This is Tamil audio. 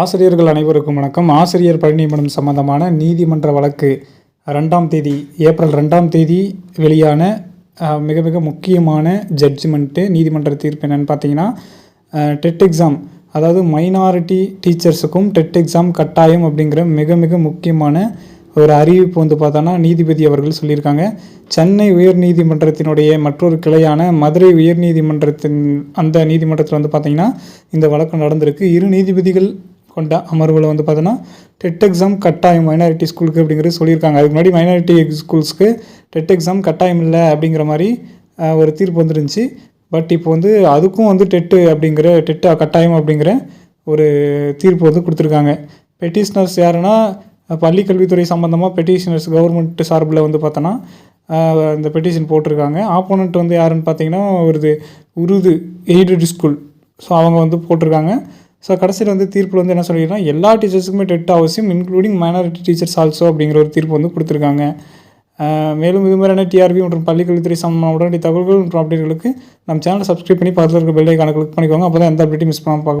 ஆசிரியர்கள் அனைவருக்கும் வணக்கம். ஆசிரியர் பணி சம்பந்தமான நீதிமன்ற வழக்கு ரெண்டாம் தேதி ஏப்ரல் ரெண்டாம் தேதி வெளியான மிக மிக முக்கியமான ஜட்ஜ்மெண்ட்டு நீதிமன்ற தீர்ப்பு என்னென்னு பார்த்தீங்கன்னா டெட் எக்ஸாம் அதாவது மைனாரிட்டி டீச்சர்ஸுக்கும் டெட் எக்ஸாம் கட்டாயம் அப்படிங்கிற மிக மிக முக்கியமான ஒரு அறிவிப்பு வந்து பார்த்தோன்னா நீதிபதி அவர்கள் சொல்லியிருக்காங்க. சென்னை உயர்நீதிமன்றத்தினுடைய மற்றொரு கிளையான மதுரை உயர்நீதிமன்றத்தின் அந்த நீதிமன்றத்தில் வந்து பார்த்திங்கன்னா இந்த வழக்கு நடந்திருக்கு. இரு நீதிபதிகள் கொண்ட அமர்வில் வந்து பார்த்தோன்னா டெட் எக்ஸாம் கட்டாயம் மைனாரிட்டி ஸ்கூலுக்கு அப்படிங்கிறது சொல்லியிருக்காங்க. அதுக்கு முன்னாடி மைனாரிட்டி ஸ்கூல்ஸ்க்கு டெட் எக்ஸாம் கட்டாயம் இல்லை அப்படிங்கிற மாதிரி ஒரு தீர்ப்பு வந்துருந்துச்சு. பட் இப்போ வந்து அதுக்கும் வந்து டெட்டு அப்படிங்கிற டெட்டு கட்டாயம் அப்படிங்கிற ஒரு தீர்ப்பு வந்து கொடுத்துருக்காங்க. பெட்டிஷனர்ஸ் யாருன்னா பள்ளிக்கல்வித்துறை சம்மந்தமாக பெட்டிஷனர்ஸ் கவர்மெண்ட் சார்பில் வந்து பார்த்தோன்னா இந்த பெட்டிஷன் போட்டிருக்காங்க. ஆப்போனண்ட் வந்து யாருன்னு பார்த்தீங்கன்னா ஒரு உருது எய்டட் ஸ்கூல் ஸோ அவங்க வந்து போட்டிருக்காங்க. ஸோ கடைசியில் வந்து தீர்ப்பில் வந்து என்ன சொல்லியிருக்காங்க எல்லா டீச்சர்ஸுக்குமே டெட் அவசியம் இன்க்ளூடிங் மைனாரிட்டி டீச்சர்ஸ் ஆல்சோ அப்படிங்கிற ஒரு தீர்ப்பு வந்து கொடுத்துருக்காங்க. மேலும் இது மாதிரியான டிஆர்பி மற்றும் பள்ளிக்கல்வித்துறை சம்பந்தமான உடனடி தகவல்கள் மற்றும் அப்டேட்களுக்கு நம்ம சேனலை சப்ஸ்கிரைப் பண்ணி பார்த்து இருக்க பெல்லை கணக்கு கிளிக் பண்ணிக்கோங்க. அப்போ தான் எந்த அப்டேட்டையும் மிஸ் பண்ணாமல் பார்க்க